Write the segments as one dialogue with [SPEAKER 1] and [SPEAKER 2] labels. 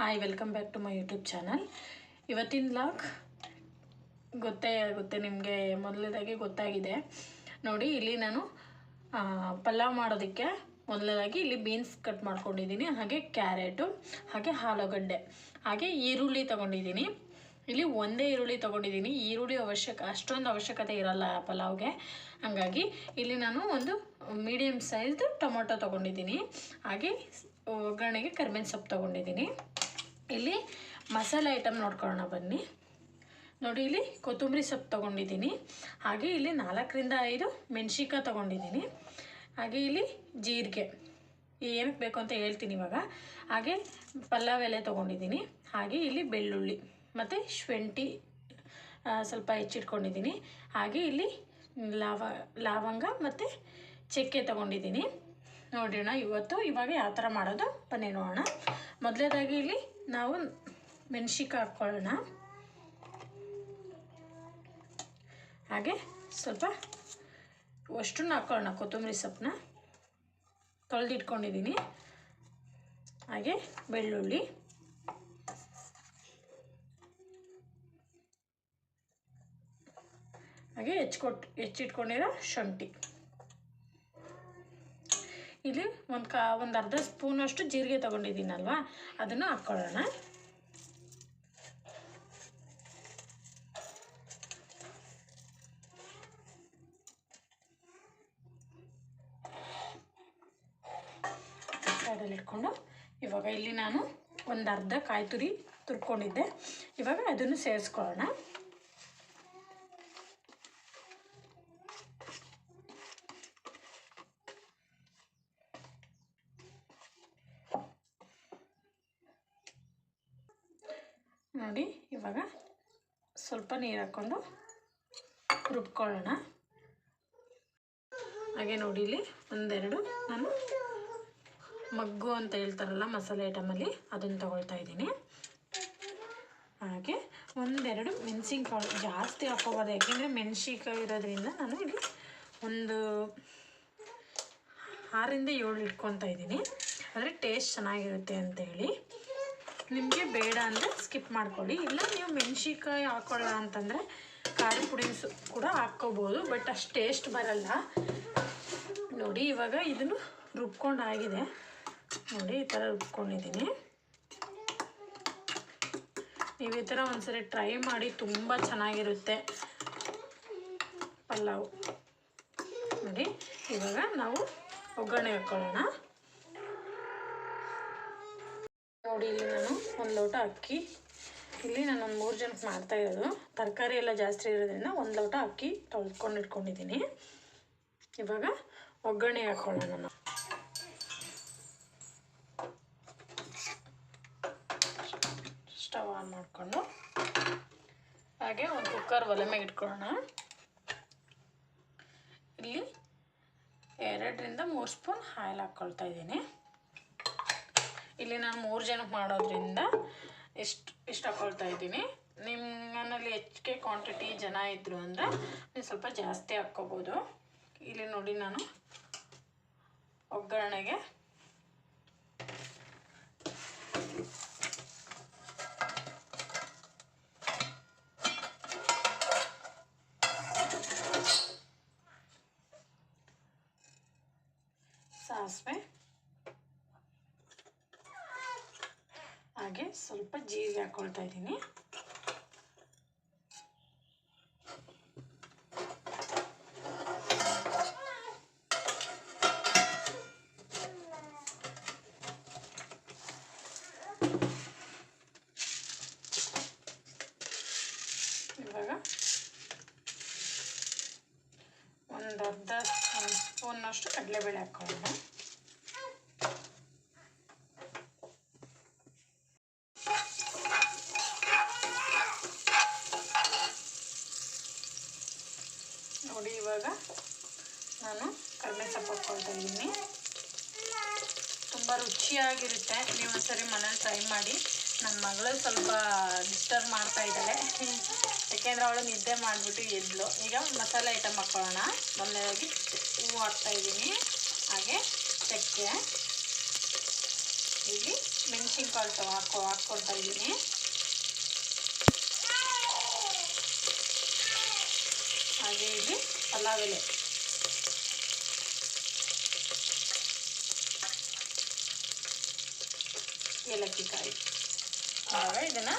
[SPEAKER 1] Hi welcome back to my YouTube channel ಇವತ್ತಿನ vlog ಗೊತ್ತೇ ಆಗುತ್ತೆ, ನಿಮಗೆ ಮೊದಲನೇದಾಗಿ ಗೊತ್ತಾಗಿದೆ. ನೋಡಿ, ಇಲ್ಲಿ ನಾನು ಪಲಾವ್ ಮಾಡೋದಕ್ಕೆ ಮೊದಲನೇದಾಗಿ ಇಲ್ಲಿ ಬೀನ್ಸ್ ಕಟ್ ಮಾಡ್ಕೊಂಡಿದ್ದೀನಿ, ಹಾಗೆ ಕ್ಯಾರೆಟು ಹಾಗೆ ಆಲೂಗಡ್ಡೆ, ಹಾಗೆ ಈರುಳ್ಳಿ ತೊಗೊಂಡಿದ್ದೀನಿ. ಇಲ್ಲಿ ಒಂದೇ ಈರುಳ್ಳಿ ತೊಗೊಂಡಿದ್ದೀನಿ. ಈರುಳ್ಳಿ ಅವಶ್ಯಕ, ಅಷ್ಟೊಂದು ಅವಶ್ಯಕತೆ ಇರಲ್ಲ ಪಲಾವ್ಗೆ. ಹಾಗಾಗಿ ಇಲ್ಲಿ ನಾನು ಒಂದು ಮೀಡಿಯಮ್ ಸೈಜ್ದು ಟೊಮೊಟೊ ತೊಗೊಂಡಿದ್ದೀನಿ. ಹಾಗೆ, ಒಗ್ಗರಣೆಗೆ ಕರ್ಬೇವಿನ ಸೊಪ್ಪು ತೊಗೊಂಡಿದ್ದೀನಿ. ಇಲ್ಲಿ ಮಸಾಲೆ ಐಟಮ್ ನೋಡ್ಕೊಳ್ಳೋಣ ಬನ್ನಿ. ನೋಡಿ ಇಲ್ಲಿ ಕೊತ್ತಂಬರಿ ಸೊಪ್ಪು ತೊಗೊಂಡಿದ್ದೀನಿ. ಹಾಗೆ ಇಲ್ಲಿ ನಾಲ್ಕರಿಂದ ಐದು ಮೆಣಸಿಕಾಯಿ ತೊಗೊಂಡಿದ್ದೀನಿ. ಹಾಗೆ ಇಲ್ಲಿ ಜೀರಿಗೆ. ಏನಕ್ಕೆ ಬೇಕು ಅಂತ ಹೇಳ್ತೀನಿ ಇವಾಗ. ಹಾಗೆ ಪಲಾವ್ ಎಲೆ ತೊಗೊಂಡಿದ್ದೀನಿ. ಹಾಗೆ ಇಲ್ಲಿ ಬೆಳ್ಳುಳ್ಳಿ ಮತ್ತು ಶುಂಠಿ ಸ್ವಲ್ಪ ಹೆಚ್ಚಿಟ್ಕೊಂಡಿದ್ದೀನಿ. ಹಾಗೆ ಇಲ್ಲಿ ಲಾವ, ಲವಂಗ ಮತ್ತು ಚಕ್ಕೆ ತೊಗೊಂಡಿದ್ದೀನಿ. ನೋಡೋಣ ಇವತ್ತು ಇವಾಗ ಯಾವ ಥರ ಮಾಡೋದು? ಬನ್ನಿ ನೋಡೋಣ. ಮೊದಲೇದಾಗಿ ಇಲ್ಲಿ ನಾವು ಮೆಣಸಿಕಾಯಿ ಹಾಕ್ಕೊಳ್ಳೋಣ. ಹಾಗೆ ಸ್ವಲ್ಪ ಅಷ್ಟನ್ನು ಹಾಕ್ಕೊಳ್ಳೋಣ, ಕೊತ್ತಂಬರಿ ಸೊಪ್ಪನ್ನ. ತೊಳೆದಿಟ್ಕೊಂಡಿದ್ದೀನಿ ಹಾಗೆ ಬೆಳ್ಳುಳ್ಳಿ. ಹಾಗೆ ಹೆಚ್ಚಿಕೊಟ್ಟು ಹೆಚ್ಚಿಟ್ಕೊಂಡಿರೋ ಶುಂಠಿ. ಇಲ್ಲಿ ಒಂದು ಕಾ, ಒಂದು ಅರ್ಧ ಸ್ಪೂನಷ್ಟು ಜೀರಿಗೆ ತೊಗೊಂಡಿದ್ದೀನಲ್ವ? ಅದನ್ನು ಹಾಕ್ಕೊಳ್ಳೋಣ ಸೈಡಲ್ಲಿ ಇಟ್ಕೊಂಡು, ಇವಾಗ ಇಲ್ಲಿ ನಾನು ಒಂದು ಅರ್ಧ ಕಾಯಿ ತುರಿ ತುರ್ಕೊಂಡಿದ್ದೆ. ಇವಾಗ ಅದನ್ನು ಸೇರಿಸ್ಕೊಳ್ಳೋಣ ನೋಡಿ ಇವಾಗ ಸ್ವಲ್ಪ ನೀರು ಹಾಕ್ಕೊಂಡು ರುಬ್ಕೊಳ್ಳೋಣ. ಹಾಗೆ ನೋಡಿ ಇಲ್ಲಿ ಒಂದೆರಡು ನಾನು ಮಗ್ಗು ಅಂತ ಹೇಳ್ತಾರಲ್ಲ ಮಸಾಲೆ ಐಟಮಲ್ಲಿ ಅದನ್ನು ತೊಗೊಳ್ತಾ ಇದ್ದೀನಿ. ಹಾಗೆ ಒಂದೆರಡು ಮೆಣಸಿನ್ಕಾಳು ಜಾಸ್ತಿ ಹಾಕೋಬಾರ್ದು, ಯಾಕೆಂದರೆ ಮೆಣಸಿನ್ಕಾಯಿ ಇರೋದ್ರಿಂದ ನಾನು ಇಲ್ಲಿ ಒಂದು ಆರಿಂದ ಏಳು ಇಟ್ಕೊತಾ ಇದ್ದೀನಿ. ಅಂದರೆ ಟೇಸ್ಟ್ ಚೆನ್ನಾಗಿರುತ್ತೆ ಅಂತೇಳಿ. ನಿಮಗೆ ಬೇಡ ಅಂದರೆ ಸ್ಕಿಪ್ ಮಾಡ್ಕೊಳ್ಳಿ. ಇಲ್ಲ ನೀವು ಮೆಣಸಿನ್ಕಾಯಿ ಹಾಕೊಳ್ಳ ಅಂತಂದರೆ ಖಾರ ಪುಡಿಸು ಕೂಡ ಹಾಕ್ಕೋಬೋದು ಬಟ್ ಅಷ್ಟು ಟೇಸ್ಟ್ ಬರಲ್ಲ. ನೋಡಿ, ಇವಾಗ ಇದನ್ನು ರುಬ್ಕೊಂಡಾಗಿದೆ ನೋಡಿ, ಈ ಥರ ರುಬ್ಕೊಂಡಿದ್ದೀನಿ. ನೀವು ಈ ಥರ ಒಂದ್ಸರಿ ಟ್ರೈ ಮಾಡಿ, ತುಂಬ ಚೆನ್ನಾಗಿರುತ್ತೆ ಪಲಾವ್. ನೋಡಿ, ಇವಾಗ ನಾವು ಒಗ್ಗರಣೆ ಹಾಕ್ಕೊಳ್ಳೋಣ ನೋಡಿ ಇಲ್ಲಿ ನಾನು ಒಂದು ಲೋಟ ಅಕ್ಕಿ. ಇಲ್ಲಿ ನಾನು ಒಂದು ಮೂರು ಜನಕ್ಕೆ ಮಾಡ್ತಾ ಇರೋದು. ತರಕಾರಿ ಎಲ್ಲ ಜಾಸ್ತಿ ಇರೋದ್ರಿಂದ ಒಂದು ಲೋಟ ಅಕ್ಕಿ ತೊಳ್ಕೊಂಡು ಇಟ್ಕೊಂಡಿದ್ದೀನಿ. ಇವಾಗ ಒಗ್ಗರಣೆ ಹಾಕ್ಕೊಳ್ಳೋಣ ನಾನು ಸ್ಟವ್ ಆನ್ ಮಾಡಿಕೊಂಡು ಹಾಗೆ ಒಂದು ಕುಕ್ಕರ್ ಒಲೆ ಮೇಲೆ ಇಟ್ಕೊಳ್ಳೋಣ. ಇಲ್ಲಿ ಎರಡರಿಂದ ಮೂರು ಸ್ಪೂನ್ ಆಯಿಲ್ ಹಾಕ್ಕೊಳ್ತಾ ಇದ್ದೀನಿ. ಇಲ್ಲಿ ನಾನು ಮೂರು ಜನಕ್ಕೆ ಮಾಡೋದ್ರಿಂದ ಇಷ್ಟು ಹಾಕ್ಕೊಳ್ತಾ ಇದ್ದೀನಿ. ನಿಮ್ಮನಲ್ಲಿ ಹೆಚ್ಚಿಗೆ ಕ್ವಾಂಟಿಟಿ ಜನ ಇದ್ದರು ಅಂದರೆ ನೀವು ಸ್ವಲ್ಪ ಜಾಸ್ತಿ ಹಾಕ್ಕೋಬೋದು. ಇಲ್ಲಿ ನೋಡಿ ನಾನು ಒಗ್ಗರಣೆಗೆ ಸಾಸಿವೆ ಹಾಗೆ ಸ್ವಲ್ಪ ಜೀರಿಗೆ ಹಾಕ್ಕೊಳ್ತಾ ಇದ್ದೀನಿ. ಇವಾಗ ಒಂದು ಅರ್ಧ ಸ್ಪೂನ್ನಷ್ಟು ಕಡಲೆಬೇಳೆ ಹಾಕ್ಕೊಳ್ಳೋಣ ನೋಡಿ ಇವಾಗ ನಾನು ಕಡಿಮೆ ಸೊಪ್ಪು ಹಾಕ್ಕೊಳ್ತಾ ಇದ್ದೀನಿ ತುಂಬ ರುಚಿಯಾಗಿರುತ್ತೆ ನೀವು ಒಂದ್ಸರಿ ಮನೇಲಿ ಟ್ರೈ ಮಾಡಿ. ನನ್ನ ಮಗಳು ಸ್ವಲ್ಪ ಡಿಸ್ಟರ್ಬ್ ಮಾಡ್ತಾ ಇದ್ದಾಳೆ. ಯಾಕೆಂದರೆ ಅವಳು ನಿದ್ದೆ ಮಾಡಿಬಿಟ್ಟು ಎದ್ಲು. ಈಗ ಮಸಾಲೆ ಐಟಮ್ ಹಾಕ್ಕೊಳ್ಳೋಣ ಮೊದಲನೇದಾಗಿ ಹೂವು ಹಾಕ್ತಾ ಇದ್ದೀನಿ. ಹಾಗೆ ಚಕ್ಕೆ. ಇಲ್ಲಿ ಮೆಣಸಿನ್ಕಾಳು ತಗೋ ಹಾಕೋ ಹಾಕ್ಕೊಳ್ತಾ ಇದ್ದೀನಿ. ಹಾಗೆ ಇಲ್ಲಿ ಪಲಾವ್ ಎಲೆ. ಏಲಕ್ಕಿ ಕಾಯಿ ಇದನ್ನು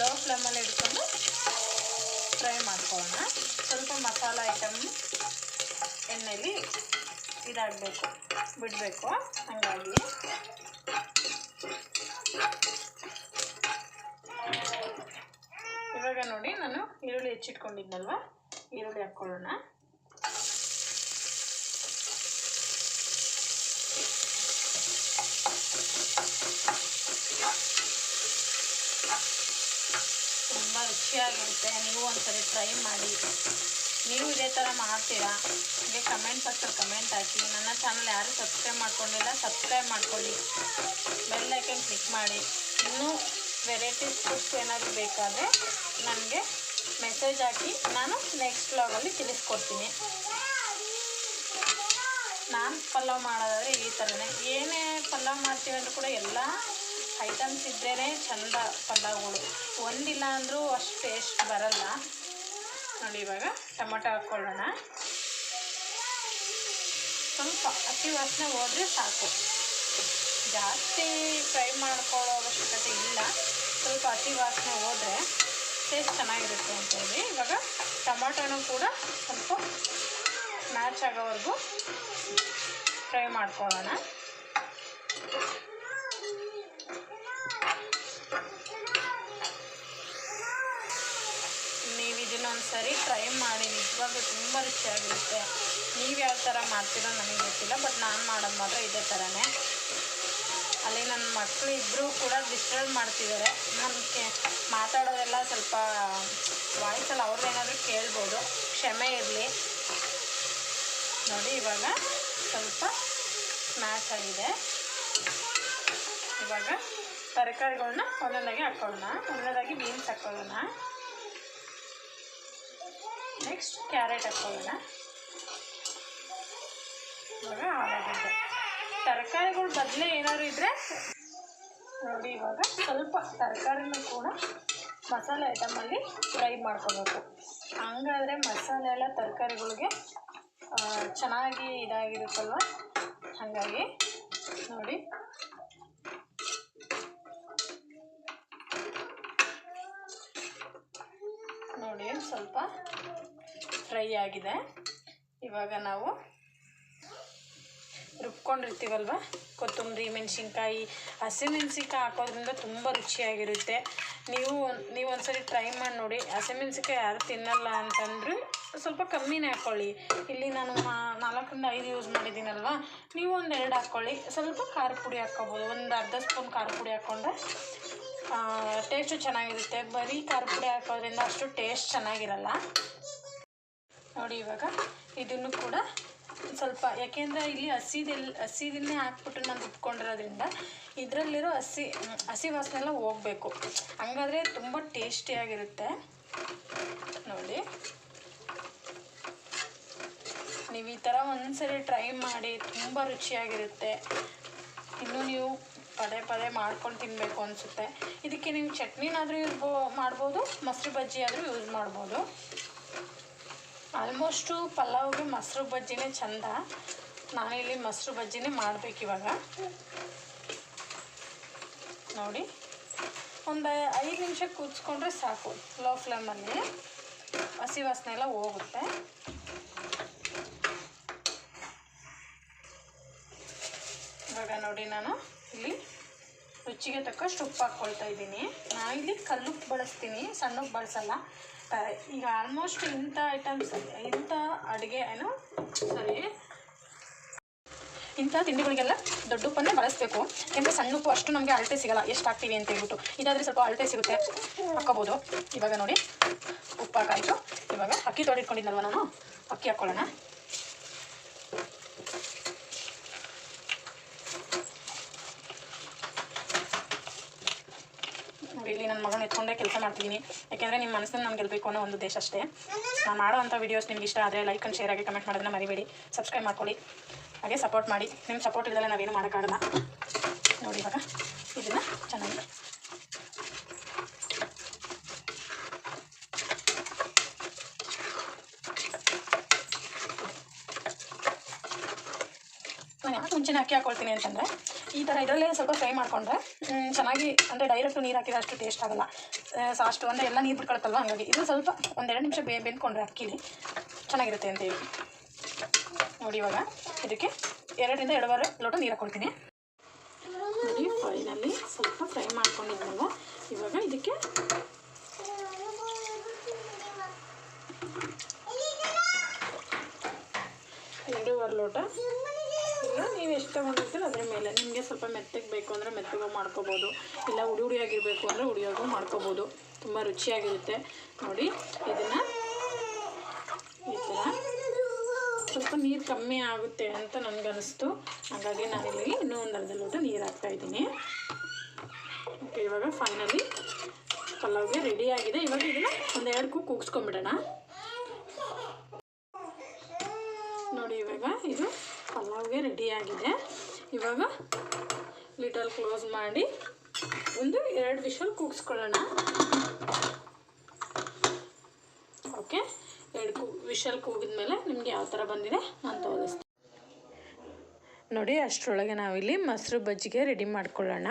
[SPEAKER 1] ಲೋ ಫ್ಲೇಮಲ್ಲಿ ಇಟ್ಕೊಂಡು ಫ್ರೈ ಮಾಡ್ಕೊಳ್ಳೋಣ. ಸ್ವಲ್ಪ ಮಸಾಲ ಐಟಮ್ ಎಣ್ಣೆಯಲ್ಲಿ ಇದಾಗಬೇಕು, ಬಿಡಬೇಕು, ಹಾಗಾಗಿ. ಇವಾಗ ನೋಡಿ, ನಾನು ಈರುಳ್ಳಿ ಹೆಚ್ಚಿಟ್ಕೊಂಡಿದ್ನಲ್ವ? ಈರುಳ್ಳಿ ಹಾಕ್ಕೊಳ್ಳೋಣ ತುಂಬ ರುಚಿಯಾಗಿರುತ್ತೆ ನೀವು ಒಂದ್ಸರಿ ಟ್ರೈ ಮಾಡಿ. ನೀವು ಇದೇ ಥರ ಮಾಡ್ತೀರಾ? ಹಾಗೆ ಕಮೆಂಟ್ ಬಾಕ್ಸಲ್ಲಿ ಕಮೆಂಟ್ ಹಾಕಿ. ನನ್ನ ಚಾನಲ್ ಯಾರು ಸಬ್ಸ್ಕ್ರೈಬ್ ಮಾಡ್ಕೊಂಡಿಲ್ಲ ಸಬ್ಸ್ಕ್ರೈಬ್ ಮಾಡ್ಕೊಳ್ಳಿ. ಬೆಲ್ ಐಕನ್ ಕ್ಲಿಕ್ ಮಾಡಿ. ಇನ್ನೂ ವೆರೈಟೀಸ್ ಫುಡ್ಸ್ ಏನಾದರೂ ಬೇಕಾದರೆ ನನಗೆ ಮೆಸೇಜ್ ಹಾಕಿ. ನಾನು ನೆಕ್ಸ್ಟ್ ವ್ಲಾಗಲ್ಲಿ ತಿಳಿಸ್ಕೊಡ್ತೀನಿ. ನಾನು ಪಲಾವ್ ಮಾಡೋದಾದರೆ ಈ ಥರನೇ ಏನೇ ಪಲಾವ್ ಮಾಡ್ತೀವಿ ಅಂದರೂ ಕೂಡ ಎಲ್ಲ ಐಟಮ್ಸ್ ಇದ್ರೇ ಚಂದ ಪಲಾವ್ಗಳು ಒಂದಿಲ್ಲ ಅಂದರೂ ಅಷ್ಟು ಟೇಸ್ಟ್ ಬರಲ್ಲ. ನೋಡಿ ಇವಾಗ ಟೊಮೊಟೊ ಹಾಕ್ಕೊಳ್ಳೋಣ ಸ್ವಲ್ಪ ಹಸಿ ವಾಸನೆ ಹೋದರೆ ಸಾಕು. ಜಾಸ್ತಿ ಫ್ರೈ ಮಾಡ್ಕೊಳ್ಳೋ ಅವಶ್ಯಕತೆ ಇಲ್ಲ. ಸ್ವಲ್ಪ ಹಸಿ ವಾಸನೆ ಹೋದರೆ ಟೇಸ್ಟ್ ಚೆನ್ನಾಗಿರುತ್ತೆ ಅಂತೇಳಿ ಇವಾಗ ಟೊಮೊಟೊನೂ ಕೂಡ ಸ್ವಲ್ಪ ಮ್ಯಾಚ್ ಆಗೋವರೆಗೂ ಫ್ರೈ ಮಾಡ್ಕೊಳ್ಳೋಣ ನೀವು ಇದನ್ನೊಂದು ಸರಿ ಟ್ರೈ ಮಾಡಿ, ನಿಜವಾಗ್ಲೂ ತುಂಬ ರುಚಿಯಾಗಿರುತ್ತೆ. ನೀವು ಯಾವ ಥರ ಮಾಡ್ತೀರೋ ನನಗೆ ಗೊತ್ತಿಲ್ಲ ಬಟ್ ನಾನು ಮಾಡೋದು ಮಾತ್ರ ಇದೇ ಥರನೇ ಅಲ್ಲಿ ನನ್ನ ಮಕ್ಕಳು ಇಬ್ಬರು ಕೂಡ ಡಿಸ್ಟರ್ಬ್ ಮಾಡ್ತಿದ್ದಾರೆ ನನಗೆ ಮಾತಾಡೋದೆಲ್ಲ ಸ್ವಲ್ಪ, ವಾಯ್ಸಲ್ಲಿ ಅವ್ರದ್ದೇನಾದರೂ ಕೇಳ್ಬೋದು. ಕ್ಷಮೆ ಇರಲಿ. ನೋಡಿ, ಇವಾಗ ಸ್ವಲ್ಪ ಸ್ಮ್ಯಾಶ್ ಆಗಿದೆ. ಇವಾಗ ತರಕಾರಿಗಳನ್ನ ಒಂದೊಂದಾಗಿ ಹಾಕ್ಕೊಳ್ಳೋಣ ಒಂದೊಂದಾಗಿ ಬೀನ್ಸ್ ಹಾಕ್ಕೊಳ್ಳೋಣ ನೆಕ್ಸ್ಟ್ ಕ್ಯಾರೆಟ್ ಹಾಕೋಣ. ಇವಾಗ ಆಲೂಗಡ್ಡೆ ತರಕಾರಿಗಳು ಬದಲೇ ಏನಾದ್ರು ಇದ್ದರೆ ನೋಡಿ ಇವಾಗ ಸ್ವಲ್ಪ ತರಕಾರಿನೂ ಕೂಡ ಮಸಾಲೆ ಐಟಮಲ್ಲಿ ಫ್ರೈ ಮಾಡ್ಕೋಬೇಕು. ಹಂಗಾದ್ರೆ ಮಸಾಲೆ ಎಲ್ಲ ತರಕಾರಿಗಳಿಗೆ ಚೆನ್ನಾಗಿ ಇದಾಗಿರುತ್ತಲ್ವ? ಹಾಗಾಗಿ ನೋಡಿ. ನೋಡಿ, ಸ್ವಲ್ಪ ಫ್ರೈ ಆಗಿದೆ. ಇವಾಗ ನಾವು ರುಬ್ಕೊಂಡಿರ್ತೀವಲ್ವ? ಕೊತ್ತಂಬರಿ, ಮೆಣಸಿನ್ಕಾಯಿ ಹಸಿಮೆಣ್ಸಿನ್ಕಾಯಿ ಹಾಕೋದ್ರಿಂದ ತುಂಬ ರುಚಿಯಾಗಿರುತ್ತೆ. ನೀವು ನೀವು ಒಂದ್ಸರಿ ಟ್ರೈ ಮಾಡಿ ನೋಡಿ ಹಸಿಮೆಣ್ಸಿನ್ಕಾಯಿ ಯಾರು ತಿನ್ನಲ್ಲ ಅಂತಂದ್ರೆ ಸ್ವಲ್ಪ ಕಮ್ಮಿನೇ ಹಾಕ್ಕೊಳ್ಳಿ ಇಲ್ಲಿ ನಾನು ನಾಲ್ಕರಿಂದ ಐದು ಯೂಸ್ ಮಾಡಿದ್ದೀನಲ್ವ? ನೀವು ಒಂದು ಎರಡು ಹಾಕ್ಕೊಳ್ಳಿ ಸ್ವಲ್ಪ ಖಾರ ಪುಡಿ ಹಾಕ್ಕೊಬೋದು. ಒಂದು ಅರ್ಧ ಸ್ಪೂನ್ ಖಾರ ಪುಡಿ ಹಾಕ್ಕೊಂಡ್ರೆ ಟೇಸ್ಟು ಚೆನ್ನಾಗಿರುತ್ತೆ. ಬರೀ ಖಾರ ಪುಡಿ ಹಾಕೋದ್ರಿಂದ ಅಷ್ಟು ಟೇಸ್ಟ್ ಚೆನ್ನಾಗಿರಲ್ಲ. ನೋಡಿ ಇವಾಗ ಇದನ್ನು ಕೂಡ ಸ್ವಲ್ಪ, ಯಾಕೆಂದರೆ ಇಲ್ಲಿ ಹಸಿದೆಲ್ಲ ಹಸಿದನ್ನೇ ಹಾಕ್ಬಿಟ್ಟು ನಾನು ರುಬ್ಕೊಂಡಿರೋದ್ರಿಂದ ಇದರಲ್ಲಿರೋ ಹಸಿ ಹಸಿ ವಾಸನೆ ಎಲ್ಲ ಹೋಗಬೇಕು. ಹಂಗಾದ್ರೆ ತುಂಬ ಟೇಸ್ಟಿಯಾಗಿರುತ್ತೆ ನೋಡಿ. ನೀವು ಈ ಥರ ಒಂದ್ಸರಿ ಟ್ರೈ ಮಾಡಿ, ತುಂಬ ರುಚಿಯಾಗಿರುತ್ತೆ. ಇನ್ನು ನೀವು ಪದೇ ಪದೇ ಮಾಡ್ಕೊಂಡು ತಿನ್ನಬೇಕು ಅನಿಸುತ್ತೆ. ಇದಕ್ಕೆ ನೀವು ಚಟ್ನಿನಾದರೂ ಯೂಸ್ ಮಾಡ್ಬೋದು, ಮೊಸರು ಬಜ್ಜಿ ಆದರೂ ಯೂಸ್ ಮಾಡ್ಬೋದು. ಆಲ್ಮೋಸ್ಟು ಪಲಾವ್ಗೆ ಮೊಸರು ಬಜ್ಜಿನೇ ಚೆಂದ. ನಾನಿಲ್ಲಿ ಮೊಸರು ಬಜ್ಜಿನೇ ಮಾಡ್ಬೇಕು ಇವಾಗ. ನೋಡಿ, ಒಂದು ಐದು ನಿಮಿಷ ಕೂತ್ಕೊಂಡ್ರೆ ಸಾಕು. ಲೋ ಫ್ಲೇಮಲ್ಲಿ ಹಸಿ ವಾಸನೆ ಎಲ್ಲ ಹೋಗುತ್ತೆ. ಇವಾಗ ನೋಡಿ ನಾನು. ಇಲ್ಲಿ ರುಚಿಗೆ ತಕ್ಕಷ್ಟು ಉಪ್ಪು ಹಾಕ್ಕೊಳ್ತಾ ಇದ್ದೀನಿ. ನಾನು ಇಲ್ಲಿ ಕಲ್ಲುಪ್ಪು ಬಳಸ್ತೀನಿ ಸಣ್ಣಕ್ಕೆ ಬಳಸಲ್ಲ. ಈಗ ಆಲ್ಮೋಸ್ಟ್ ಇಂಥ ಐಟಮ್ಸ್ ಇಂಥ ಅಡುಗೆ ಏನು? ಸರಿ ಇಂಥ ತಿಂಡಿಗಳಿಗೆಲ್ಲ ದೊಡ್ಡ ಉಪ್ಪನ್ನೇ ಬಳಸಬೇಕು. ಯಾಕಂದರೆ ಸಣ್ಣ ಉಪ್ಪು ಅಷ್ಟು ನಮಗೆ ಅಳತೆ ಸಿಗಲ್ಲ. ಎಷ್ಟು ಹಾಕ್ತೀವಿ ಅಂತ ಹೇಳ್ಬಿಟ್ಟು. ಇದಾದರೆ ಸ್ವಲ್ಪ ಅಳತೆ ಸಿಗುತ್ತೆ. ಹಾಕ್ಕೋಬೋದು. ಇವಾಗ ನೋಡಿ, ಉಪ್ಪು ಹಾಕಾಯಿತು. ಇವಾಗ ಅಕ್ಕಿ ತೊಡಿಟ್ಕೊಂಡಿದ್ದಲ್ವ ನಾನು? ಅಕ್ಕಿ ಹಾಕ್ಕೊಳ್ಳೋಣ. ಇಲ್ಲಿ ನನ್ನ ಮಗನ ಎತ್ಕೊಂಡೇ ಕೆಲಸ ಮಾಡ್ತಿದ್ದೀನಿ ಯಾಕೆಂದ್ರೆ ನಿಮ್ಮ ಮನಸ್ಸನ್ನು ನಾನು ಗೆಲ್ಲಬೇಕು ಅನ್ನೋ ಒಂದು ದೇಶ ಅಷ್ಟೇ. ನಾನು ಮಾಡೋ ಅಂಥ ವೀಡಿಯೋಸ್ ನಿಮ್ಗೆ ಇಷ್ಟ ಆದರೆ ಲೈಕ್ ಆ್ಯಂಡ್ ಶೇರ್ ಆಗಿ ಕಮೆಂಟ್ ಮಾಡೋದನ್ನ ಮರಿಬೇಡಿ. ಸಬ್ಸ್ಕ್ರೈಬ್ ಮಾಡ್ಕೊಳ್ಳಿ. ಹಾಗೆ ಸಪೋರ್ಟ್ ಮಾಡಿ. ನಿಮ್ಮ ಸಪೋರ್ಟ್ ಇಲ್ಲದೆ ನಾವೇನು ಮಾಡೋಕ್ಕಾಗಲ್ಲ. ನೋಡಿ ಇವಾಗ ಇದನ್ನು ಚೆನ್ನಾಗಿ. ನಾನು ಮುಂಚೆನೇ ಅಕ್ಕಿ ಹಾಕೊಳ್ತೀನಿ ಅಂತಂದರೆ ಈ ಥರ ಇದರಲ್ಲೇ ಸ್ವಲ್ಪ ಫ್ರೈ ಮಾಡಿಕೊಂಡ್ರೆ ಚೆನ್ನಾಗಿ ಅಂದರೆ ಡೈರೆಕ್ಟು ನೀರು ಹಾಕಿದ್ರೆ ಅಷ್ಟು ಟೇಸ್ಟ್ ಆಗಲ್ಲ. ಸಾಷ್ಟು ಅಂದರೆ ಎಲ್ಲ ನೀರು ಬಿಟ್ಕೊಳುತ್ತಲ್ವ? ಹಾಗಾಗಿ ಇದು ಸ್ವಲ್ಪ ಒಂದೆರಡು ನಿಮಿಷ ಬೇ ಬೆಂದ್ಕೊಂಡ್ರೆ ಅಕ್ಕಿಲಿ ಚೆನ್ನಾಗಿರುತ್ತೆ ಅಂತ ಹೇಳಿ ನೋಡಿ ಇವಾಗ, ಇದಕ್ಕೆ ಎರಡರಿಂದ ಎರಡುವರೆ ಲೋಟ ನೀರು ಹಾಕ್ಕೊಳ್ತೀನಿ ನೋಡಿ ಫೈನಲ್ಲಿ ಸ್ವಲ್ಪ ಫ್ರೈ ಮಾಡ್ಕೊಂಡಿದ್ನಲ್ವ ಇವಾಗ ಇದಕ್ಕೆ ಎರಡೂವರೆ ಲೋಟ ಇಲ್ಲ ನೀವು ಎಷ್ಟು ತೊಗೊಂಡಿರ್ತೀರ ಅದ್ರ ಮೇಲೆ ನಿಮಗೆ ಸ್ವಲ್ಪ ಮೆತ್ತಗೆ ಬೇಕು ಅಂದರೆ ಮೆತ್ತಗೆ ಮಾಡ್ಕೋಬೋದು. ಇಲ್ಲ ಉಡಿ ಉಡಿಯಾಗಿರಬೇಕು ಅಂದರೆ ಉಡಿಯಾಗೂ ಮಾಡ್ಕೋಬೋದು. ತುಂಬ ರುಚಿಯಾಗಿರುತ್ತೆ. ನೋಡಿ, ಇದನ್ನು ಈ ಥರ ಸ್ವಲ್ಪ ನೀರು ಕಮ್ಮಿ ಆಗುತ್ತೆ ಅಂತ ನನಗನ್ನಿಸ್ತು ಹಾಗಾಗಿ ನಾನಿಲ್ಲಿ ಇನ್ನೂ ಒಂದು ಅರ್ಧ ಲೋಟ ನೀರು ಹಾಕ್ತಾಯಿದ್ದೀನಿ ಓಕೆ ಇವಾಗ ಫೈನಲಿ ಪಲಾವ್ಗೆ ರೆಡಿ ಆಗಿದೆ. ಇವಾಗ ಇದನ್ನು ಒಂದು ಎರಡು ಕೂಗ್ ಕೂಗಿಸ್ಕೊಂಬಿಡೋಣ ನೋಡಿ, ಇವಾಗ ಇದು ಪಲಾವ್ಗೆ ರೆಡಿ ಆಗಿದೆ. ಇವಾಗ ಲಿಟಲ್ ಕ್ಲೋಸ್ ಮಾಡಿ ಒಂದು ಎರಡು ವಿಷಲ್ ಕೂಗಿಸ್ಕೊಳ್ಳೋಣ. ಓಕೆ ಎರಡು ಕೂ ವಿಷಲ್ ಕೂಗಿದ್ಮೇಲೆ ನಿಮಗೆ ಯಾವ ಥರ ಬಂದಿದೆ ನಾನು ತೋರಿಸ್ತೀನಿ. ನೋಡಿ, ಅಷ್ಟರೊಳಗೆ ನಾವಿಲ್ಲಿ ಮೊಸರು ಬಜ್ಜಿಗೆ ರೆಡಿ ಮಾಡ್ಕೊಳ್ಳೋಣ.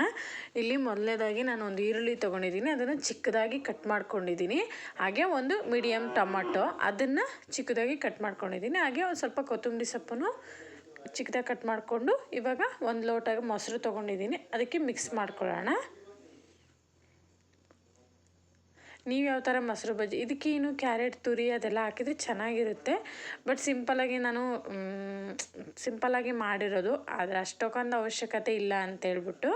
[SPEAKER 1] ಇಲ್ಲಿ ಮೊದಲನೇದಾಗಿ ನಾನು ಒಂದು ಈರುಳ್ಳಿ ತೊಗೊಂಡಿದ್ದೀನಿ. ಅದನ್ನು ಚಿಕ್ಕದಾಗಿ ಕಟ್ ಮಾಡ್ಕೊಂಡಿದ್ದೀನಿ. ಹಾಗೆ ಒಂದು ಮೀಡಿಯಮ್ ಟೊಮಾಟೊ. ಅದನ್ನು ಚಿಕ್ಕದಾಗಿ ಕಟ್ ಮಾಡ್ಕೊಂಡಿದ್ದೀನಿ. ಹಾಗೆ ಒಂದು ಸ್ವಲ್ಪ ಕೊತ್ತಂಬರಿ ಸೊಪ್ಪನ್ನು ಚಿಕ್ಕದಾಗಿ ಕಟ್ ಮಾಡಿಕೊಂಡು ಇವಾಗ ಒಂದು ಲೋಟ ಮೊಸರು ತೊಗೊಂಡಿದ್ದೀನಿ. ಅದಕ್ಕೆ ಮಿಕ್ಸ್ ಮಾಡ್ಕೊಳ್ಳೋಣ. ನೀವು ಯಾವ ಥರ ಮೊಸರು ಬಜ್ಜಿ, ಇದಕ್ಕೆ ಏನು ಕ್ಯಾರೆಟ್, ತುರಿ ಅದೆಲ್ಲ ಹಾಕಿದರೆ ಚೆನ್ನಾಗಿರುತ್ತೆ. ಬಟ್ ಸಿಂಪಲಾಗಿ ನಾನು ಸಿಂಪಲಾಗಿ ಮಾಡಿರೋದು. ಆದರೆ ಅಷ್ಟೊಕ್ಕೊಂದು ಅವಶ್ಯಕತೆ ಇಲ್ಲ ಅಂತ ಹೇಳ್ಬಿಟ್ಟು.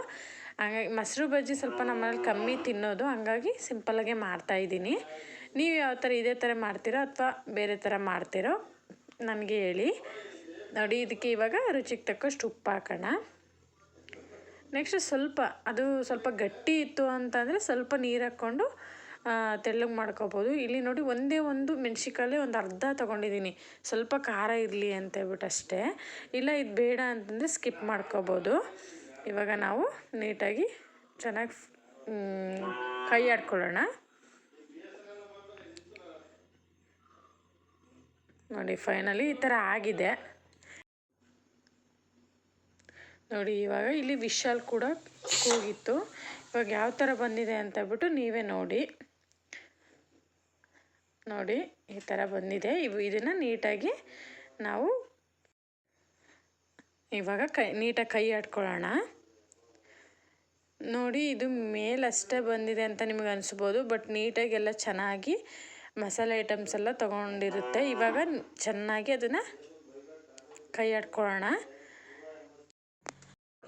[SPEAKER 1] ಹಾಗಾಗಿ ಮೊಸರು ಬಜ್ಜಿ ಸ್ವಲ್ಪ ನಮ್ಮಲ್ಲಿ ಕಮ್ಮಿ ತಿನ್ನೋದು. ಹಂಗಾಗಿ ಸಿಂಪಲಾಗೆ ಮಾಡ್ತಾಯಿದ್ದೀನಿ ನೀವು ಯಾವ ಥರ ಇದೇ ಥರ ಮಾಡ್ತೀರೋ ಅಥವಾ ಬೇರೆ ಥರ ಮಾಡ್ತೀರೋ ನನಗೆ ಹೇಳಿ. ನೋಡಿ, ಇದಕ್ಕೆ ಇವಾಗ ರುಚಿಗೆ ತಕ್ಕಷ್ಟು ಉಪ್ಪು ಹಾಕೋಣ. ನೆಕ್ಸ್ಟ್ ಸ್ವಲ್ಪ, ಅದು ಸ್ವಲ್ಪ ಗಟ್ಟಿ ಇತ್ತು ಅಂತಂದರೆ ಸ್ವಲ್ಪ ನೀರು ಹಾಕ್ಕೊಂಡು ತೆಳ್ಳಗೆ ಮಾಡ್ಕೋಬೋದು. ಇಲ್ಲಿ ನೋಡಿ ಒಂದೇ ಒಂದು ಮೆಣ್ಸಿಕಾಯಿ ಒಂದು ಅರ್ಧ ತೊಗೊಂಡಿದ್ದೀನಿ. ಸ್ವಲ್ಪ ಖಾರ ಇರಲಿ ಅಂತ ಹೇಳ್ಬಿಟ್ಟು ಅಷ್ಟೇ. ಇಲ್ಲ, ಇದು ಬೇಡ ಅಂತಂದರೆ ಸ್ಕಿಪ್ ಮಾಡ್ಕೋಬೋದು. ಇವಾಗ ನಾವು ನೀಟಾಗಿ ಚೆನ್ನಾಗಿ ಕೈ ಆಡ್ಕೊಳ್ಳೋಣ. ನೋಡಿ ಫೈನಲಿ ಈ ಥರ ಆಗಿದೆ. ನೋಡಿ, ಇವಾಗ ಇಲ್ಲಿ ವಿಶಾಲ್ ಕೂಡ ಕೂಗಿತ್ತು. ಇವಾಗ ಯಾವ ಥರ ಬಂದಿದೆ ಅಂತ ಬಿಟ್ಟು ನೀವೇ ನೋಡಿ. ನೋಡಿ, ಈ ಥರ ಬಂದಿದೆ. ಇವು ಇದನ್ನು ನೀಟಾಗಿ ನಾವು ಇವಾಗ ಕೈ, ನೀಟಾಗಿ ಕೈ ಆಡ್ಕೊಳ್ಳೋಣ. ನೋಡಿ, ಇದು ಮೇಲಷ್ಟೇ ಬಂದಿದೆ ಅಂತ ನಿಮಗೆ ಅನಿಸ್ಬೋದು, ಬಟ್ ನೀಟಾಗಿ ಎಲ್ಲ ಚೆನ್ನಾಗಿ ಮಸಾಲೆ ಐಟಮ್ಸ್ ಎಲ್ಲ ತೊಗೊಂಡಿರುತ್ತೆ. ಇವಾಗ ಚೆನ್ನಾಗಿ ಅದನ್ನು ಕೈ ಆಡ್ಕೊಳ್ಳೋಣ.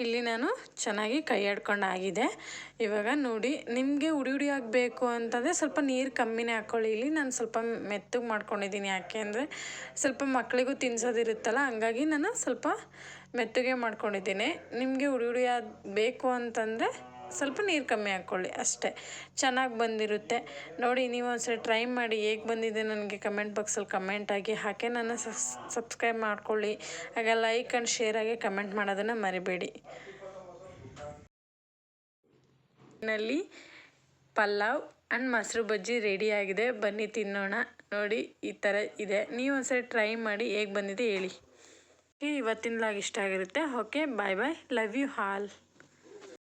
[SPEAKER 1] ಇಲ್ಲಿ ನಾನು ಚೆನ್ನಾಗಿ ಕೈ ಆಡ್ಕೊಂಡು ಆಗಿದೆ ಇವಾಗ ನೋಡಿ, ನಿಮಗೆ ಉಡಿ ಉಡಿ ಆಗಬೇಕು ಅಂತಂದರೆ ಸ್ವಲ್ಪ ನೀರು ಕಮ್ಮಿನೇ ಹಾಕ್ಕೊಳ್ಳಿ ಇಲ್ಲಿ ನಾನು ಸ್ವಲ್ಪ ಮೆತ್ತಗೆ ಮಾಡ್ಕೊಂಡಿದ್ದೀನಿ. ಯಾಕೆ ಅಂದರೆ ಸ್ವಲ್ಪ ಮಕ್ಕಳಿಗೂ ತಿನ್ಸೋದಿರುತ್ತಲ್ಲ, ಹಂಗಾಗಿ ನಾನು ಸ್ವಲ್ಪ ಮೆತ್ತಗೆ ಮಾಡ್ಕೊಂಡಿದ್ದೀನಿ. ನಿಮಗೆ ಉಡಿ ಉಡಿ ಬೇಕು ಅಂತಂದರೆ ಸ್ವಲ್ಪ ನೀರು ಕಮ್ಮಿ ಹಾಕ್ಕೊಳ್ಳಿ ಅಷ್ಟೇ. ಚೆನ್ನಾಗಿ ಬಂದಿರುತ್ತೆ. ನೋಡಿ, ನೀವು ಒಂದ್ಸರಿ ಟ್ರೈ ಮಾಡಿ ಹೇಗೆ ಬಂದಿದೆ ನನಗೆ ಕಮೆಂಟ್ ಬಾಕ್ಸಲ್ಲಿ ಕಮೆಂಟ್ ಆಗಿ ಹಾಗೆ ನನ್ನ ಸಬ್ಸ್ಕ್ರೈಬ್ ಮಾಡ್ಕೊಳ್ಳಿ. ಹಾಗೆ ಲೈಕ್ ಆ್ಯಂಡ್ ಶೇರ್ ಆಗಿ ಕಮೆಂಟ್ ಮಾಡೋದನ್ನು ಮರಿಬೇಡಿ. ನಲ್ಲಿ ಪಲಾವ್ ಆ್ಯಂಡ್ ಮೊಸರು ಬಜ್ಜಿ ರೆಡಿ ಆಗಿದೆ. ಬನ್ನಿ ತಿನ್ನೋಣ. ನೋಡಿ, ಈ ಥರ ಇದೆ. ನೀವು ಒಂದ್ಸರಿ ಟ್ರೈ ಮಾಡಿ ಹೇಗೆ ಬಂದಿದೆ ಹೇಳಿ. ಇವತ್ತಿನ ಲಾಗ್ ಇಷ್ಟ ಆಗಿರುತ್ತೆ. Okay bye bye love you all